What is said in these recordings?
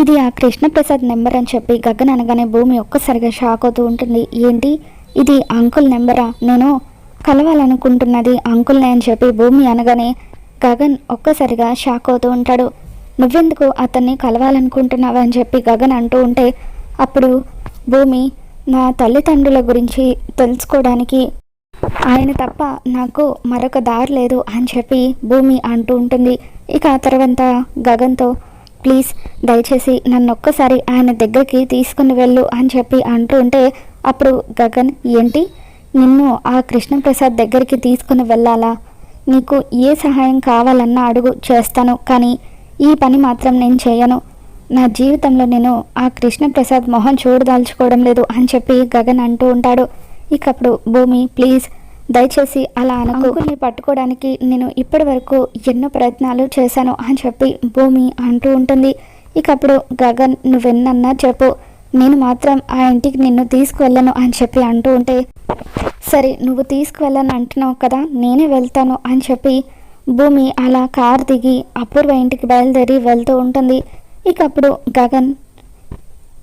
ఇది ఆ కృష్ణప్రసాద్ నెంబర్ అని చెప్పి గగన్ అనగానే భూమి ఒక్కసారిగా షాక్ అవుతూ ఉంటుంది. ఏంటి? ఇది అంకుల్ నెంబరా? నేను కలవాలనుకుంటున్నది అంకుల్నే అని చెప్పి భూమి అనగానే గగన్ ఒక్కసారిగా షాక్ అవుతూ ఉంటాడు. నువ్వెందుకు అతన్ని కలవాలనుకుంటున్నావా అని చెప్పి గగన్ అంటూ ఉంటే అప్పుడు భూమి నా తల్లిదండ్రుల గురించి తెలుసుకోవడానికి ఆయన తప్ప నాకు మరొక దారి లేదు అని చెప్పి భూమి అంటూ ఉంటుంది. ఇక ఆ తర్వాత గగన్తో ప్లీజ్ దయచేసి నన్ను ఒక్కసారి ఆయన దగ్గరికి తీసుకుని వెళ్ళు అని చెప్పి అంటూ ఉంటే అప్పుడు గగన్ ఏంటి? నిన్ను ఆ కృష్ణప్రసాద్ దగ్గరికి తీసుకుని వెళ్ళాలా? నీకు ఏ సహాయం కావాలన్నా అడుగు చేస్తాను. కానీ ఈ పని మాత్రం నేను చేయను. నా జీవితంలో నేను ఆ కృష్ణప్రసాద్ మొహం చూడదాల్చుకోవడం లేదు అని చెప్పి గగన్ అంటూ ఉంటాడు. ఇకప్పుడు భూమి ప్లీజ్ దయచేసి అలా అనుకుని పట్టుకోవడానికి నేను ఇప్పటి వరకు ఎన్నో ప్రయత్నాలు చేశాను అని చెప్పి భూమి అంటూ ఉంటుంది. ఇక అప్పుడు గగన్ నువ్వెన్నన్నా చెప్పు. నేను మాత్రం ఆ ఇంటికి నిన్ను తీసుకువెళ్ళను అని చెప్పి అంటూ ఉంటే సరే నువ్వు తీసుకువెళ్ళను అంటున్నావు కదా నేనే వెళ్తాను అని చెప్పి భూమి అలా కార్ దిగి అపూర్వ ఇంటికి బయలుదేరి వెళ్తూ ఉంటుంది. ఇక అప్పుడు గగన్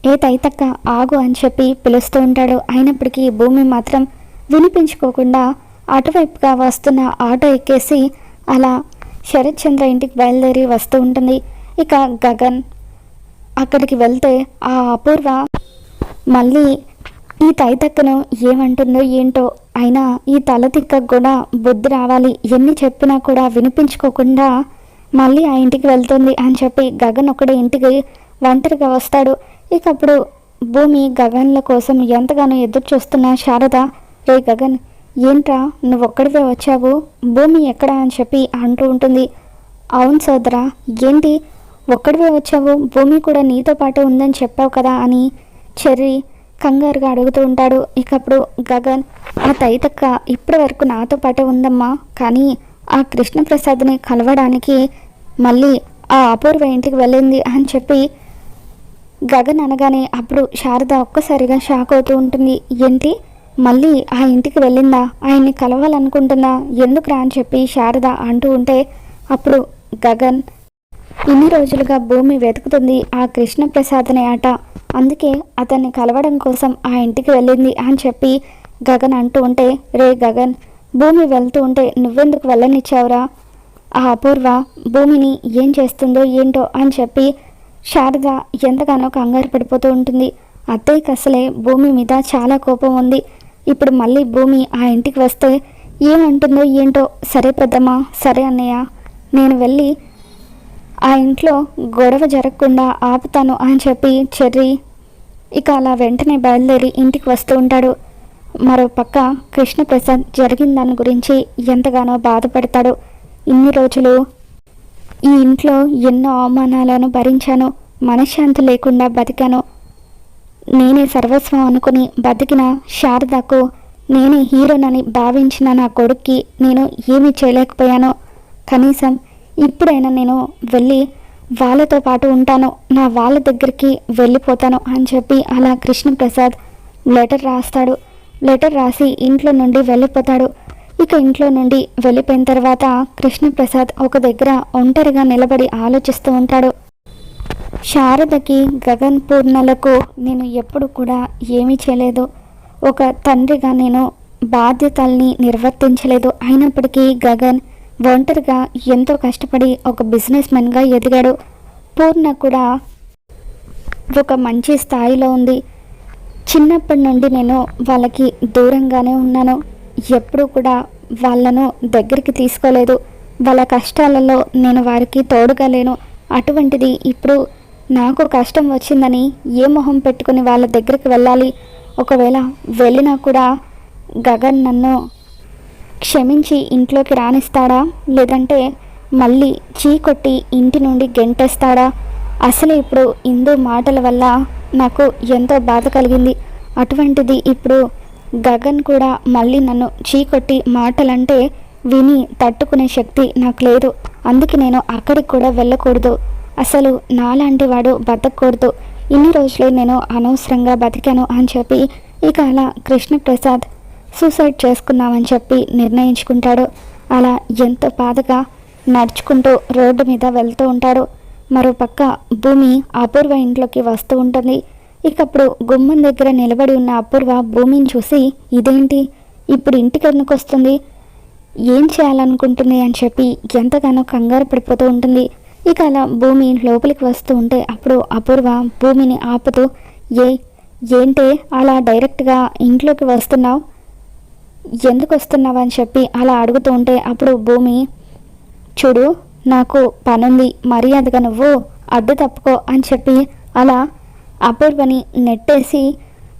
ఏ తైతక్క ఆగు అని చెప్పి పిలుస్తూ ఉంటాడు. అయినప్పటికీ భూమి మాత్రం వినిపించుకోకుండా అటువైపుగా వస్తున్న ఆటో ఎక్కేసి అలా శరత్ చంద్ర ఇంటికి బయలుదేరి వస్తూ ఉంటుంది. ఇక గగన్ అక్కడికి వెళ్తే ఆ అపూర్వ మళ్ళీ ఈ తైతక్కను ఏమంటుందో ఏంటో అయినా ఈ తల కూడా బుద్ధి రావాలి. ఎన్ని చెప్పినా కూడా వినిపించుకోకుండా మళ్ళీ ఆ ఇంటికి వెళ్తుంది అని చెప్పి గగన్ ఒకడే ఇంటికి ఒంటరిగా వస్తాడు. ఇక అప్పుడు భూమి గగన్ల కోసం ఎంతగానో ఎదురు చూస్తున్న శారద రే గగన్ ఏంట్రా నువ్వు ఒక్కడివే వచ్చావు? భూమి ఎక్కడ? అని చెప్పి అంటూ ఉంటుంది. అవును సోదరా ఏంటి? ఒక్కడివే వచ్చావు? భూమి కూడా నీతో పాటు ఉందని చెప్పావు కదా? అని చెర్రి కంగారుగా అడుగుతూ ఉంటాడు. ఇకప్పుడు గగన్ ఆ తైతక్క ఇప్పటి వరకు నాతో పాటు ఉందమ్మా. కానీ ఆ కృష్ణప్రసాద్ని కలవడానికి మళ్ళీ ఆ అపూర్వ ఇంటికి వెళ్ళింది అని చెప్పి గగన్ అనగానే అప్పుడు శారద ఒక్కసారిగా షాక్ అవుతూ ఉంటుంది. ఏంటి? మళ్ళీ ఆ ఇంటికి వెళ్ళిందా? ఆయన్ని కలవాలనుకుంటుందా ఎందుకురా అని చెప్పి శారద అంటూ ఉంటే అప్పుడు గగన్ ఇన్ని రోజులుగా భూమి వెతుకుతుంది ఆ కృష్ణప్రసాద్ని ఆట అందుకే అతన్ని కలవడం కోసం ఆ ఇంటికి వెళ్ళింది అని చెప్పి గగన్ అంటూ ఉంటే రే గగన్ భూమి వెళ్తూ ఉంటే నువ్వెందుకు వెళ్ళనిచ్చావురా? ఆ అపూర్వ భూమిని ఏం చేస్తుందో ఏంటో అని చెప్పి శారద ఎంతగానో కంగారు పడిపోతూ ఉంటుంది. అత్తయ్యకి అసలే భూమి మీద చాలా కోపం ఉంది. ఇప్పుడు మళ్ళీ భూమి ఆ ఇంటికి వస్తే ఏమంటుందో ఏంటో? సరే పెద్దమ్మా సరే అన్నయ్య. నేను వెళ్ళి ఆ ఇంట్లో గొడవ జరగకుండా ఆపుతాను అని చెప్పి చెర్రి ఇక అలా వెంటనే బయలుదేరి ఇంటికి వస్తూ ఉంటాడు. మరో పక్క కృష్ణప్రసాద్ జరిగిన దాని గురించి ఎంతగానో బాధపడతాడు. ఇన్ని రోజులు ఈ ఇంట్లో ఎన్నో అవమానాలను భరించాను. మనశ్శాంతి లేకుండా బతికాను. నేనే సర్వస్వం అనుకుని బతికిన శారదకు నేనే హీరోనని భావించిన నా కొడుక్కి నేను ఏమీ చేయలేకపోయాను. కనీసం ఇప్పుడైనా నేను వెళ్ళి వాళ్ళతో పాటు ఉంటాను. నా వాళ్ళ దగ్గరికి వెళ్ళిపోతాను అని చెప్పి అలా కృష్ణప్రసాద్ లెటర్ రాస్తాడు. లెటర్ రాసి ఇంట్లో నుండి వెళ్ళిపోతాడు. ఇక ఇంట్లో నుండి వెళ్ళిపోయిన తర్వాత కృష్ణప్రసాద్ ఒక దగ్గర ఒంటరిగా నిలబడి ఆలోచిస్తూ ఉంటాడు. శారదకి గగన్ పూర్ణలకు నేను ఎప్పుడు కూడా ఏమీ చేయలేదు. ఒక తండ్రిగా నేను బాధ్యతల్ని నిర్వర్తించలేదు. అయినప్పటికీ గగన్ ఒంటరిగా ఎంతో కష్టపడి ఒక బిజినెస్ మెన్గా ఎదిగాడు. పూర్ణ కూడా ఒక మంచి స్థాయిలో ఉంది. చిన్నప్పటి నుండి నేను వాళ్ళకి దూరంగానే ఉన్నాను. ఎప్పుడూ కూడా వాళ్ళను దగ్గరికి తీసుకోలేదు. వాళ్ళ కష్టాలలో నేను వారికి తోడుగా లేను. అటువంటిది ఇప్పుడు నాకు కష్టం వచ్చిందని ఏ మొహం పెట్టుకుని వాళ్ళ దగ్గరికి వెళ్ళాలి? ఒకవేళ వెళ్ళినా కూడా గగన్ నన్ను క్షమించి ఇంట్లోకి రానిస్తాడా? లేదంటే మళ్ళీ చీకొట్టి ఇంటి నుండి గెంటేస్తాడా? అసలు ఇప్పుడు ఇందు మాటల వల్ల నాకు ఎంతో బాధ కలిగింది. అటువంటిది ఇప్పుడు గగన్ కూడా మళ్ళీ నన్ను చీకొట్టి మాటలంటే విని తట్టుకునే శక్తి నాకు లేదు. అందుకే నేను అక్కడికి కూడా వెళ్ళకూడదు. అసలు నాలాంటి వాడు బతకూడదు ఇన్ని రోజులు నేను అనవసరంగా బతికాను అని చెప్పి ఇక అలా కృష్ణప్రసాద్ సూసైడ్ చేసుకుందామని చెప్పి నిర్ణయించుకుంటాడు. అలా ఎంతో బాధగా నడుచుకుంటూ రోడ్డు మీద వెళ్తూ ఉంటాడు. మరోపక్క భూమి అపూర్వ ఇంట్లోకి వస్తూ ఉంటుంది. ఇకప్పుడు గుమ్మం దగ్గర నిలబడి ఉన్న అపూర్వ భూమిని చూసి ఇదేంటి? ఇప్పుడు ఇంటికి ఎందుకు వస్తుంది? ఏం చేయాలనుకుంటుంది? అని చెప్పి ఎంతగానో కంగారు పడిపోతూ ఉంటుంది. ఇక అలా భూమి లోపలికి వస్తూ ఉంటే అప్పుడు అపూర్వ భూమిని ఆపుతూ ఏ ఏంటే అలా డైరెక్ట్గా ఇంట్లోకి వస్తున్నావు? ఎందుకు వస్తున్నావు? అని చెప్పి అలా అడుగుతూ ఉంటే అప్పుడు భూమి చూడు నాకు పనుంది మర్యాదగా నువ్వు అడ్డు తప్పుకో అని చెప్పి అలా అపూర్వని నెట్టేసి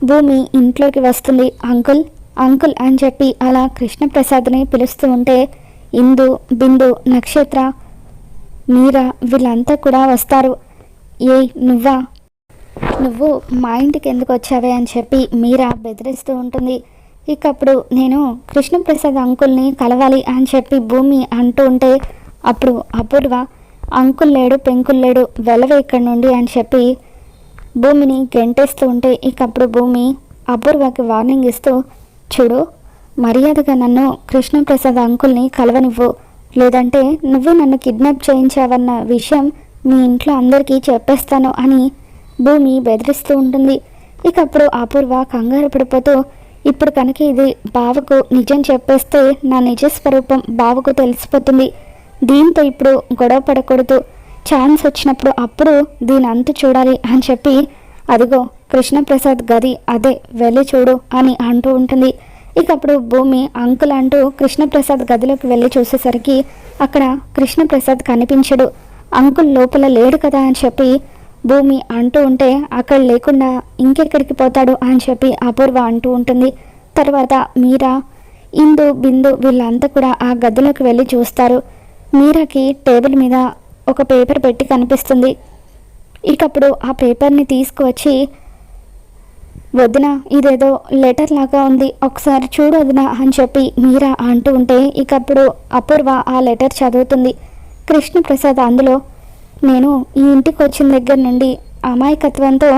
భూమి ఇంట్లోకి వస్తుంది. అంకుల్ అంకుల్ అని చెప్పి అలా కృష్ణప్రసాద్ని పిలుస్తూ ఉంటే ఇందు బిందు నక్షత్ర మీరా? వీళ్ళంతా కూడా వస్తారు. ఏ నువ్వా? నువ్వు మా ఇంటికి ఎందుకు వచ్చావే అని చెప్పి మీరా బెదిరిస్తూ ఉంటుంది. ఇకప్పుడు నేను కృష్ణప్రసాద్ అంకుల్ని కలవాలి అని చెప్పి భూమి అంటూ ఉంటే అప్పుడు అపూర్వ అంకుల్ లేడు పెంకుల్ లేడు వెలవే ఇక్కడి నుండి అని చెప్పి భూమిని గెంటేస్తూ ఉంటే ఇకప్పుడు భూమి అపూర్వకి వార్నింగ్ ఇస్తూ చూడు మర్యాదగా నన్ను కృష్ణప్రసాద్ అంకుల్ని కలవనివ్వు. లేదంటే నువ్వు నన్ను కిడ్నాప్ చేయించావన్న విషయం మీ ఇంట్లో అందరికీ చెప్పేస్తాను అని భూమి బెదిరిస్తూ ఉంటుంది. ఇక అప్పుడు అపూర్వ కంగారు పడిపోతూ ఇప్పుడు కనుక ఇది బావకు నిజం చెప్పేస్తే నా నిజ స్వరూపం బావకు తెలిసిపోతుంది. దీంతో ఇప్పుడు గొడవ పడకూడదు. ఛాన్స్ వచ్చినప్పుడు అప్పుడు దీని అంతు చూడాలి అని చెప్పి అదిగో కృష్ణప్రసాద్ గది అదే వెళ్ళి చూడు అని అంటూ ఉంటుంది. ఇక అప్పుడు భూమి అంకుల్ అంటూ కృష్ణప్రసాద్ గదిలోకి వెళ్ళి చూసేసరికి అక్కడ కృష్ణప్రసాద్ కనిపించడు. అంకుల్ లోపల లేడు కదా అని చెప్పి భూమి అంటూ ఉంటే అక్కడ లేకుండా ఇంకెక్కడికి పోతాడు అని చెప్పి అపూర్వ అంటూ ఉంటుంది. తర్వాత మీరా ఇందు బిందు వీళ్ళంతా కూడా ఆ గదిలోకి వెళ్ళి చూస్తారు. మీరాకి టేబుల్ మీద ఒక పేపర్ పెట్టి కనిపిస్తుంది. ఇకప్పుడు ఆ పేపర్ని తీసుకువచ్చి వదిన ఇదేదో లెటర్ లాగా ఉంది. ఒకసారి చూడు వదిన అని చెప్పి మీరా అంటూ ఉంటే ఇకప్పుడు అపూర్వ ఆ లెటర్ చదువుతుంది. కృష్ణప్రసాద్ అందులో నేను ఈ ఇంటికి వచ్చిన దగ్గర నుండి అమాయకత్వంతో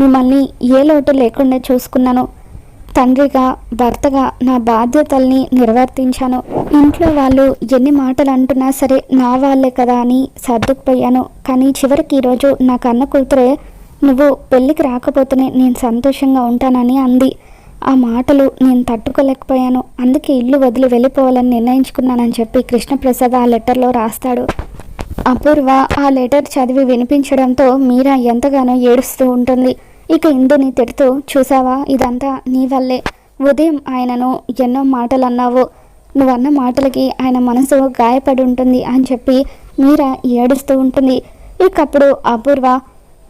మిమ్మల్ని ఏ లోటు లేకుండా చూసుకున్నాను. తండ్రిగా భర్తగా నా బాధ్యతల్ని నిర్వర్తించాను. ఇంట్లో వాళ్ళు ఎన్ని మాటలు అంటున్నా సరే నా వాళ్ళే కదా అని సర్దుకుపోయాను. కానీ చివరికి ఈరోజు నా కన్న కూతురే నువ్వు పెళ్ళికి రాకపోతేనే నేను సంతోషంగా ఉంటానని అంది. ఆ మాటలు నేను తట్టుకోలేకపోయాను. అందుకే ఇల్లు వదిలి వెళ్ళిపోవాలని నిర్ణయించుకున్నానని చెప్పి కృష్ణప్రసాద్ ఆ లెటర్లో రాస్తాడు. అపూర్వ ఆ లెటర్ చదివి వినిపించడంతో మీరా ఎంతగానో ఏడుస్తూ ఉంటుంది. ఇక ఇందుని తిడుతూ చూసావా? ఇదంతా నీ వల్లే. ఉదయం ఆయనను ఎన్నో మాటలు అన్నావు నువ్వన్న మాటలకి ఆయన మనసు గాయపడి ఉంటుంది అని చెప్పి మీరా ఏడుస్తూ ఉంటుంది. ఇకప్పుడు అపూర్వ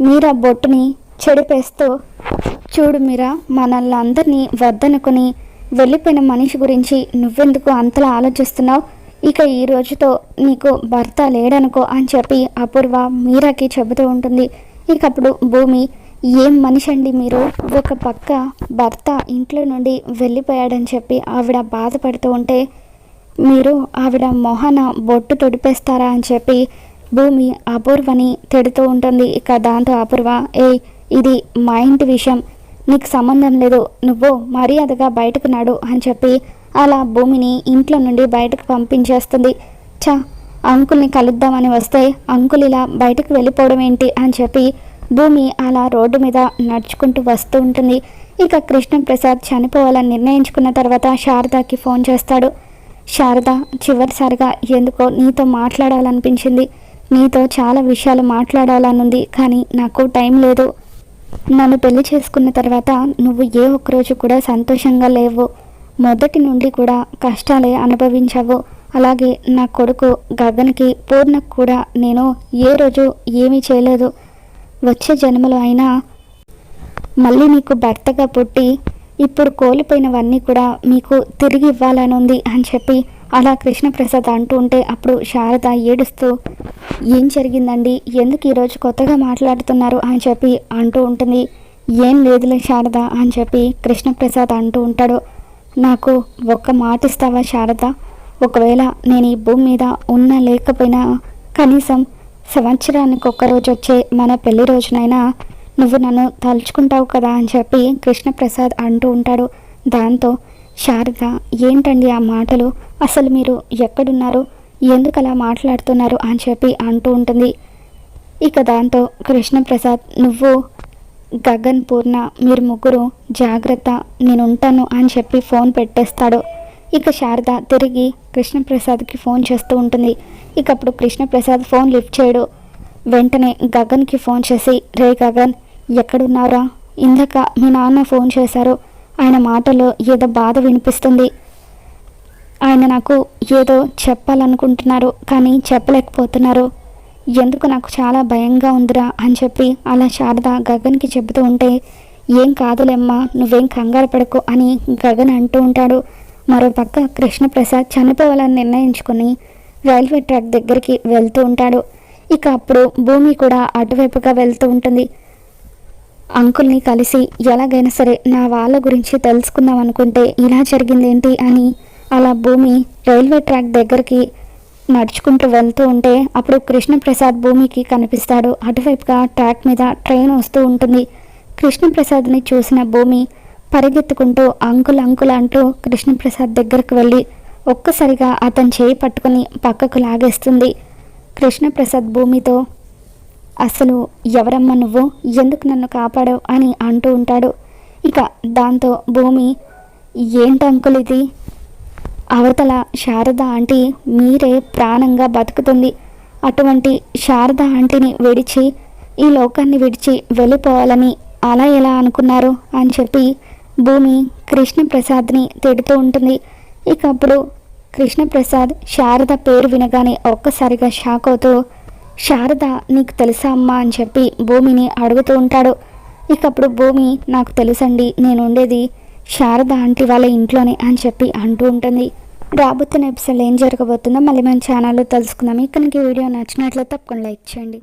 మీరా బొట్టుని చెడిపేస్తూ చూడు మీరా మనల్ని అందరినీ వద్దనుకుని వెళ్ళిపోయిన మనిషి గురించి నువ్వెందుకు అంతలా ఆలోచిస్తున్నావు? ఇక ఈ రోజుతో నీకు భర్త లేడనుకో అని చెప్పి అపూర్వ మీరాకి చెబుతూ ఉంటుంది. ఇక అప్పుడు భూమి ఏం మనిషి అండి మీరు? ఒక పక్క భర్త ఇంట్లో నుండి వెళ్ళిపోయాడని చెప్పి ఆవిడ బాధపడుతూ ఉంటే మీరు ఆవిడ మొహన బొట్టు తొడిపేస్తారా అని చెప్పి భూమి అపూర్వని తిడుతూ ఉంటుంది. ఇక దాంతో అపూర్వ ఏ ఇది మా ఇంటి విషయం. నీకు సంబంధం లేదు. నువ్వు మర్యాదగా బయటకు నాడు అని చెప్పి అలా భూమిని ఇంట్లో నుండి బయటకు పంపించేస్తుంది. చా అంకుల్ని కలుద్దామని వస్తే అంకుల్ ఇలా బయటకు వెళ్ళిపోవడం ఏంటి? అని చెప్పి భూమి అలా రోడ్డు మీద నడుచుకుంటూ వస్తూ ఉంటుంది. ఇక కృష్ణప్రసాద్ చనిపోవాలని నిర్ణయించుకున్న తర్వాత శారదాకి ఫోన్ చేస్తాడు. శారద చివరిసారిగా ఎందుకో నీతో మాట్లాడాలనిపించింది. నీతో చాలా విషయాలు మాట్లాడాలనుంది కానీ నాకు టైం లేదు. నన్ను పెళ్ళి చేసుకున్న తర్వాత నువ్వు ఏ ఒక్కరోజు కూడా సంతోషంగా లేవు. మొదటి నుండి కూడా కష్టాలే అనుభవించావు. అలాగే నా కొడుకు గగన్కి పూర్ణకు కూడా నేను ఏ రోజు ఏమీ చేయలేదు. వచ్చే జన్మలో అయినా మళ్ళీ నీకు భర్తగా పుట్టి ఇప్పుడు కోల్పోయినవన్నీ కూడా మీకు తిరిగి ఇవ్వాలని ఉంది అని చెప్పి అలా కృష్ణప్రసాద్ అంటూ ఉంటే అప్పుడు శారద ఏడుస్తూ ఏం జరిగిందండి? ఎందుకు ఈరోజు కొత్తగా మాట్లాడుతున్నారు అని చెప్పి అంటూ ఉంటుంది. ఏం లేదులే శారద అని చెప్పి కృష్ణప్రసాద్ అంటూ ఉంటాడు. నాకు ఒక్క మాట ఇస్తావా శారద? ఒకవేళ నేను ఈ భూమి మీద ఉన్నా లేకపోయినా కనీసం సంవత్సరానికి ఒక్కరోజు వచ్చే మన పెళ్ళి రోజునైనా నువ్వు నన్ను తలుచుకుంటావు కదా అని చెప్పి కృష్ణప్రసాద్ అంటూ ఉంటాడు. దాంతో శారద ఏంటండి ఆ మాటలు? అసలు మీరు ఎక్కడున్నారు? ఎందుకు అలా మాట్లాడుతున్నారు అని చెప్పి అంటూ ఉంటుంది. ఇక దాంతో కృష్ణప్రసాద్ నువ్వు గగన్ పూర్ణ మీరు ముగ్గురు జాగ్రత్త నేను ఉంటాను అని చెప్పి ఫోన్ పెట్టేస్తాడు. ఇక శారద తిరిగి కృష్ణప్రసాద్కి ఫోన్ చేస్తూ ఉంటుంది. ఇక అప్పుడు కృష్ణప్రసాద్ ఫోన్ లిఫ్ట్ చేయడు. వెంటనే గగన్కి ఫోన్ చేసి రే గగన్ ఎక్కడున్నారా ఇందాక మీ నాన్న ఫోన్ చేశారు. ఆయన మాటలో ఏదో బాధ వినిపిస్తుంది. ఆయన నాకు ఏదో చెప్పాలనుకుంటున్నారు కానీ చెప్పలేకపోతున్నారు. ఎందుకు నాకు చాలా భయంగా ఉందిరా అని చెప్పి అలా శారద గగన్కి చెబుతూ ఉంటే ఏం కాదులేమ్మా నువ్వేం కంగారు పడకు అని గగన్ అంటూ ఉంటాడు. మరోపక్క కృష్ణప్రసాద్ చనిపోవాలని నిర్ణయించుకుని రైల్వే ట్రాక్ దగ్గరికి వెళ్తూ ఉంటాడు. ఇక అప్పుడు భూమి కూడా అటువైపుగా వెళ్తూ ఉంటుంది. అంకుల్ని కలిసి ఎలాగైనా సరే నా వాళ్ళ గురించి తెలుసుకుందాం అనుకుంటే ఇలా జరిగిందేంటి అని అలా భూమి రైల్వే ట్రాక్ దగ్గరికి నడుచుకుంటూ వెళ్తూ ఉంటే అప్పుడు కృష్ణప్రసాద్ భూమికి కనిపిస్తాడు. అటువైపుగా ట్రాక్ మీద ట్రైన్ వస్తూ ఉంటుంది. కృష్ణప్రసాద్ని చూసిన భూమి పరిగెత్తుకుంటూ అంకుల్ అంకుల్ అంటూ కృష్ణప్రసాద్ దగ్గరకు వెళ్ళి ఒక్కసారిగా అతని చేయి పట్టుకొని పక్కకు లాగేస్తుంది. కృష్ణప్రసాద్ భూమితో అసలు ఎవరమ్మ నువ్వు? ఎందుకు నన్ను కాపాడావు? అని అంటూ ఉంటాడు. ఇక దాంతో భూమి ఏంటి అంకుల్ ఇది? అవతల శారద ఆంటీ మీరే ప్రాణంగా బతుకుతుంది. అటువంటి శారద ఆంటీని విడిచి ఈ లోకాన్ని విడిచి వెళ్ళిపోవాలని అలా ఎలా అనుకున్నారు అని చెప్పి భూమి కృష్ణప్రసాద్ని తిడుతూ ఉంటుంది. ఇక అప్పుడు కృష్ణప్రసాద్ శారద పేరు వినగానే ఒక్కసారిగా షాక్ అవుతూ శారద నీకు తెలుసా అమ్మా? అని చెప్పి భూమిని అడుగుతూ ఉంటాడు. ఇక అప్పుడు భూమి నాకు తెలుసండి నేను ఉండేది శారద ఆంటీ వాళ్ళ ఇంట్లోనే అని చెప్పి అంటూ ఉంటుంది. రాబోతున్న ఎపిసోడ్ ఏం జరగబోతుందో మళ్ళీ మన ఛానల్లో తెలుసుకుందాం. ఇక వీడియో నచ్చినట్లయితే తప్పకుండా లైక్ చేయండి.